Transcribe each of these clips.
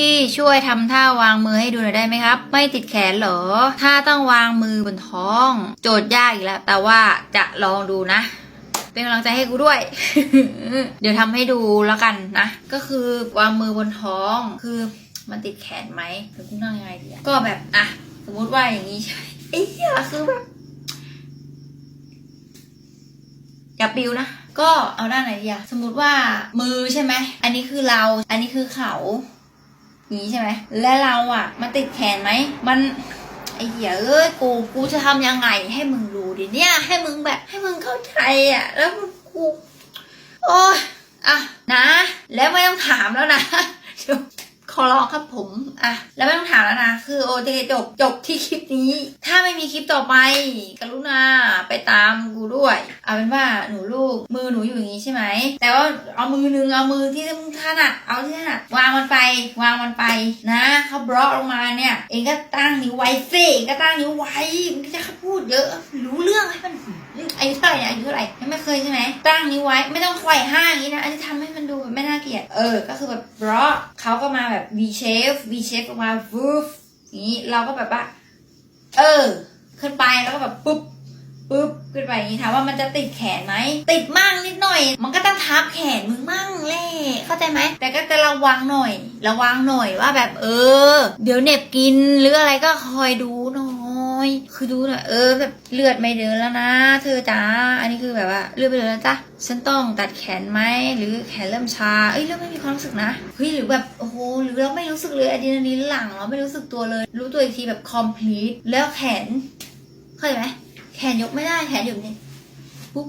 พี่ช่วยทำท่าวางมือให้ดูหน่อยได้ไหมครับ ไม่ติดแขนเหรอ ถ้าต้องวางมือบนท้อง โจทย์ยากอีกแล้ว แต่ว่าจะลองดูนะ เป็นกำลังใจให้กูด้วย เดี๋ยวทำให้ดูแล้วกันนะ ก็คือวางมือบนท้อง คือมันติดแขนไหมหรือกูนั่งยังไงดีอะก็แบบอะ สมมติว่าอย่างนี้ใช่ไอ้เหี้ยคือแบบอย่าปิวนะก็เอาด้านไหนดีอะสมมติว่ามือใช่ไหม อันนี้คือเรา อันนี้คือเขา นี้ใช่ไหม และเราอะ มันติดแขนไหม มันไอ้เหี้ยเอ้ยกู กูจะทำยังไงให้มึงรู้ดิเนี่ย ให้มึงแบบให้มึงเข้าใจอะ แล้วกู โอ้ยอะนะ แล้วไม่ต้องถามแล้วนะ ขอร้องครับผมอะแล้วไม่ต้องถามแล้วนะ คือโอเคจบจบที่คลิปนี้ ถ้าไม่มีคลิปต่อไป กรุณาไปตามกูด้วยเอาเป็นว่าหนูลูกมือหนูอยู่อย่างนี้ใช่ไหมแต่ว่าเอามือนึงเอามือที่มึงถนัดเอาที่ถนัดวางมันไป วางมันไปนะเขาบล็อกลงมาเนี่ย เองก็ตั้งนิ้วไว้สิเองก็ตั้งนิ้วไว้มึงจะพูดเยอะรู้เรื่องให้มันอายุเท่าไหร่อายุเท่าไหร่ยังไม่เคยใช่ไหมตั้งนิ้วไว้ไม่ต้องไขว่ห้างอย่างนี้นะอันนี้ทำให้มันดู ไม่น่าเกลียด เออ ก็คือแบบบล็อกเขาก็มาแบบ V shape V shape ออกมา woof อย่างนี้เราก็แบบว่า เออ ขึ้นไปแล้วก็แบบปุ๊บปุ๊บขึ้นไปอย่างนี้ถามว่ามันจะติดแขนไหมติดมั่งนิดหน่อย มันก็ต้องทับแขนมึงมั่งแหละเข้าใจไหมแต่ก็จะระวังหน่อย ระวังหน่อยว่าแบบเออ เดี๋ยวเหน็บกินหรืออะไรก็คอยดูหน่อย คือดูหน่อยเออแบบเลือดไม่เดินแล้วนะ เธอจ้าอันนี้คือแบบว่าเลือดไม่เดินแล้วจ้ะฉันต้องตัดแขนไหมหรือแขนเริ่มชาเอ้ยเริ่มไม่มีความรู้สึกนะเฮ้ยหรือแบบโอ้โหหรือเราไม่รู้สึกเลยอะดรีนาลีนหลังเราไม่รู้สึกตัวเลย รู้ตัวอีกทีแบบ complete แล้วแขนเข้าใจไหมแขนยกไม่ได้แขนอยู่นี่ปุ๊บ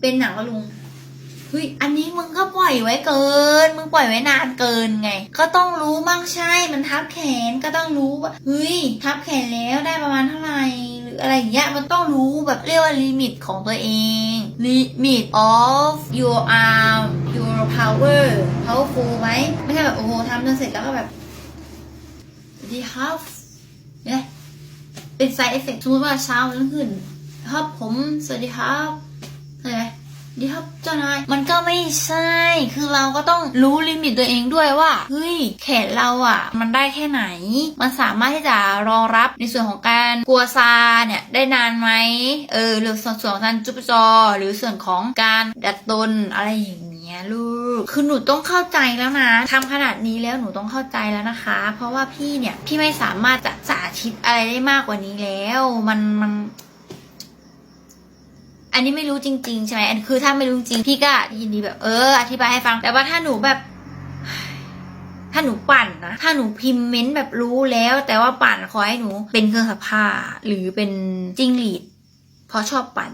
เป็นหนังแล้วลุง ฮ้ยอันนี้มึงก็ปล่อยไว้เกิน มึงปล่อยไว้นานเกินไง ก็ต้องรู้มั่งใช่มันทับแขนก็ต้องรู้ว่าเฮ้ยทับแขนแล้วได้ประมาณเท่าไหร่หรืออะไรอย่างเงี้ยมันต้องรู้แบบเรียกว่าลิมิตของตัวเอง limit of your arm your power powerful ไหมไม่ใช่แบบโอ้โหทำจนเสร็จแล้วก็แบบดีฮัฟเนี่ยเป็น side effect สมมติว่าเช้าแล้วขึ้นครับผมสวัสดีครับ นไหมดีครับเจ้านายมันก็ไม่ใช่ คือเราก็ต้องรู้ลิมิตตัวเองด้วยว่าเฮ้ยแขนเราอะ มันได้แค่ไหน มันสามารถที่จะรองรับในส่วนของการกลัวซาเนี่ยได้นานไหมเออหรือส่วนส่วนของการจุบจอ หรือส่วนของการดัดตนอะไรอย่างเงี้ยลูกคือหนูต้องเข้าใจแล้วนะทำขนาดนี้แล้วหนูต้องเข้าใจแล้วนะคะ เพราะว่าพี่เนี่ยพี่ไม่สามารถจะสาธิตอะไรได้มากกว่านี้แล้ว มันมัน อันนี้ไม่รู้จริงๆใช่ไหมอันคือถ้าไม่รู้จริงพี่ก็ยินดีแบบ เออ อธิบายให้ฟัง แต่ว่าถ้าหนูแบบ ถ้าหนูปั่นนะ ถ้าหนูพิมพ์เม้นต์แบบรู้แล้ว แต่ว่าปั่นขอให้หนูเป็นเครื่องสับผ้าหรือเป็นจิ้งหรีดเพราะชอบปั่น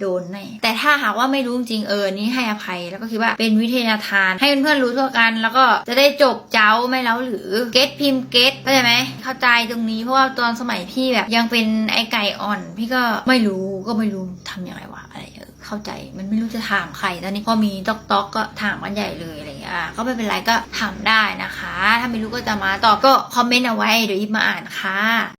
โดนแน่แต่ถ้าหากว่าไม่รู้จริงเออนี่ให้อภัยแล้วก็คิดว่าเป็นวิทยาทาน ให้เพื่อนๆรู้ทั่วกัน แล้วก็จะได้จบเจ้าไม่แล้วหรือเก็ตพิมพ์เก็ตเข้าใจไหมเข้าใจตรงนี้เพราะว่าตอนสมัยพี่แบบยังเป็นไอไก่อ่อน พี่ก็ไม่รู้ก็ไม่รู้ทำยังไงวะอะไรเออเข้าใจมันไม่รู้จะถามใครตอนนี้พอมีต๊อกต๊อกก็ถามกันใหญ่เลยอะไรอย่างเงี้ยก็ไม่เป็นไรก็ถามได้นะคะ ถ้าไม่รู้ก็จะมาตอบก็คอมเมนต์เอาไว้เดี๋ยวอีฟมาอ่านค่ะ